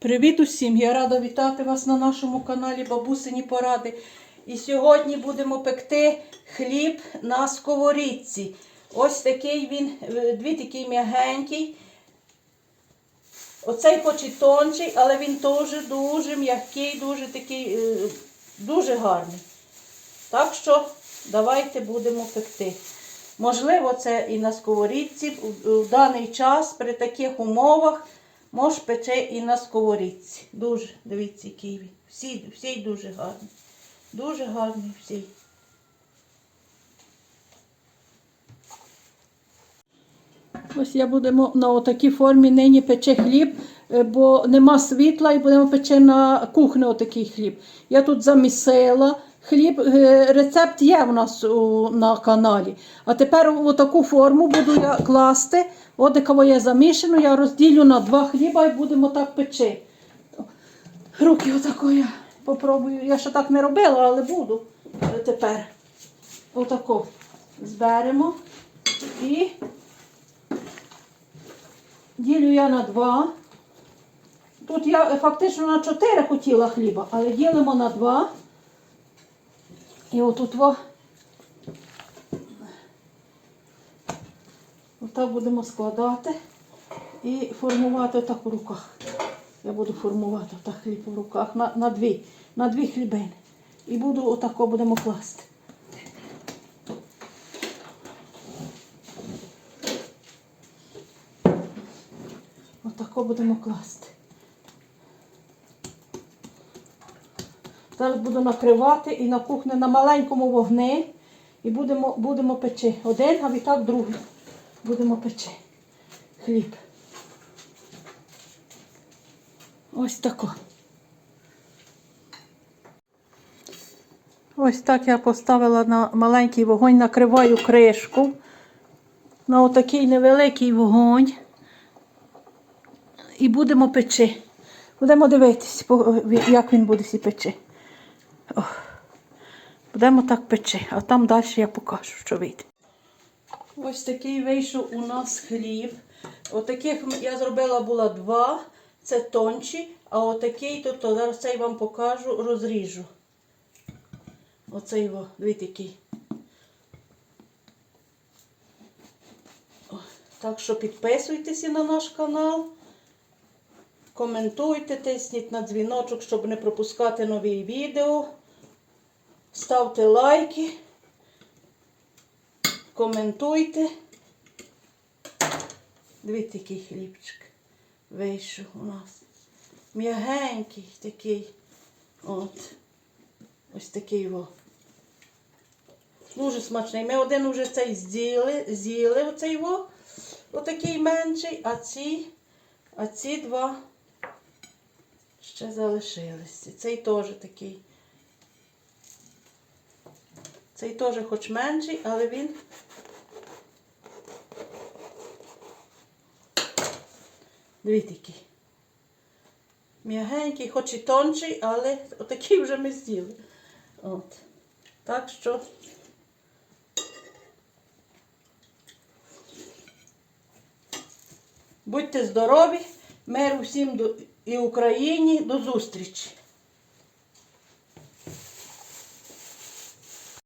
Привіт усім! Я рада вітати вас на нашому каналі Бабусині Поради. І сьогодні будемо пекти хліб на сковорідці. Ось такий він, е, дві такий м'ягенький. Оцей хоч і тонший, але він теж дуже м'який, дуже такий, е, дуже гарний. Так що давайте будемо пекти. Можливо, це і на сковорідці в даний час при таких умовах може пече і на сковорідці. Дуже, дивіться, який. Всі, всі дуже гарний. Дуже гарний всі. Ось я будемо на отакій формі нині пече хліб, е, бо нема світла і будемо пече на кухні отакий хліб. Я тут замісила хліб, е, рецепт є в нас у, на каналі. А тепер у таку форму буду я класти. Кого я замішану, я розділю на два хліба і будемо так печи. Руки отако я попробую. Я ще так не робила, але буду тепер. Отако зберемо і ділю я на два. Тут я фактично на чотири хотіла хліба, але ділимо на два. І отут во. Отак будемо складати і формувати отак у руках. Я буду формувати отак хліб в руках на, на дві, на дві хлібини. І буду отако будемо класти. Отако будемо класти. Зараз буду накривати і на кухні на маленькому вогні. І будемо, будемо печи. Один, а відтак другий. Будемо печи. Хліб. Ось тако. Ось так я поставила на маленький вогонь, накриваю кришку. На отакий невеликий вогонь. І будемо печи. Будемо дивитись, як він буде сі печи. Ох. Будемо так печи, а там далі я покажу, що вийде. Ось такий вийшов у нас хліб. Отаких м- я зробила була два, це тонші, а отакий, то, то зараз цей вам покажу, розріжу. Оцей його, дивіться який. Так що підписуйтеся на наш канал. Коментуйте, тисніть на дзвіночок, щоб не пропускати нові відео. Ставте лайки, коментуйте. Дивіться, який хлібчик вийшов у нас. М'ягенький такий. От. Ось такий о. Дуже смачний. Ми один вже цей з'їли, з'їли оцей о, отакий менший, а ці, а ці два ще залишилися. Цей теж такий. Цей теж хоч менший, але він. Дивіться який. М'ягенький, хоч і тонший, але отакий вже ми з'їли. От. Так що. Будьте здорові, миру всім до- і Україні. До зустрічі!